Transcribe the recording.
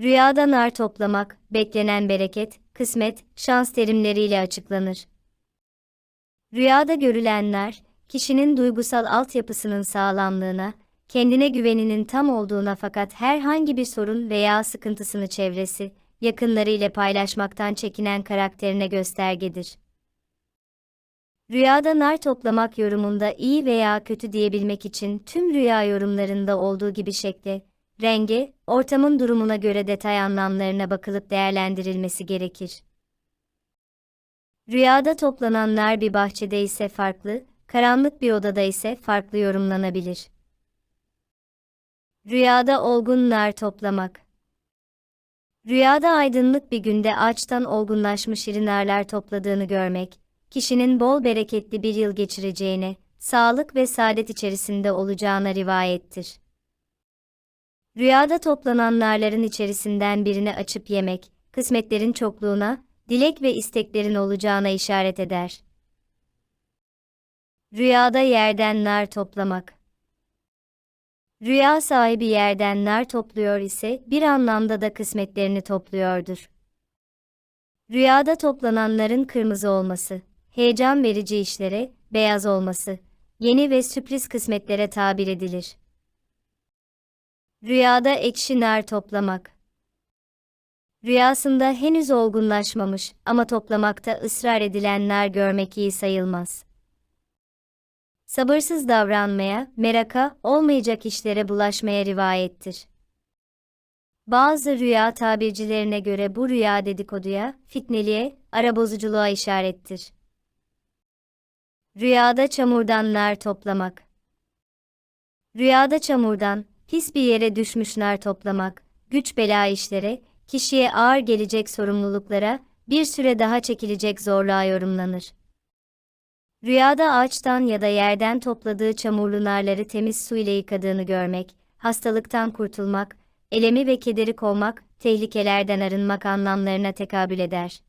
Rüyada nar toplamak, beklenen bereket, kısmet, şans terimleriyle açıklanır. Rüyada görülen nar, kişinin duygusal altyapısının sağlamlığına, kendine güveninin tam olduğuna fakat herhangi bir sorun veya sıkıntısını çevresi, yakınları ile paylaşmaktan çekinen karakterine göstergedir. Rüyada nar toplamak yorumunda iyi veya kötü diyebilmek için tüm rüya yorumlarında olduğu gibi şekle, rengi, ortamın durumuna göre detay anlamlarına bakılıp değerlendirilmesi gerekir. Rüyada toplananlar bir bahçede ise farklı, karanlık bir odada ise farklı yorumlanabilir. Rüyada olgun nar toplamak Rüyada aydınlık bir günde ağaçtan olgunlaşmış iri narlar topladığını görmek, kişinin bol bereketli bir yıl geçireceğine, sağlık ve saadet içerisinde olacağına rivayettir. Rüyada toplanan narların içerisinden birini açıp yemek, kısmetlerin çokluğuna, dilek ve isteklerin olacağına işaret eder. Rüyada yerden nar toplamak Rüya sahibi yerden nar topluyor ise bir anlamda da kısmetlerini topluyordur. Rüyada toplananların kırmızı olması, heyecan verici işlere, beyaz olması, yeni ve sürpriz kısmetlere tabir edilir. Rüyada ekşi nar toplamak. Rüyasında henüz olgunlaşmamış ama toplamakta ısrar edilen nar görmek iyi sayılmaz. Sabırsız davranmaya, meraka, olmayacak işlere bulaşmaya rivayettir. Bazı rüya tabircilerine göre bu rüya dedikoduya, fitneliğe, ara bozuculuğa işarettir. Rüyada çamurdan nar toplamak. Rüyada çamurdan, pis bir yere düşmüş nar toplamak, güç bela işlere, kişiye ağır gelecek sorumluluklara, bir süre daha çekilecek zorluğa yorumlanır. Rüyada ağaçtan ya da yerden topladığı çamurlu narları temiz su ile yıkadığını görmek, hastalıktan kurtulmak, elemi ve kederi kovmak, tehlikelerden arınmak anlamlarına tekabül eder.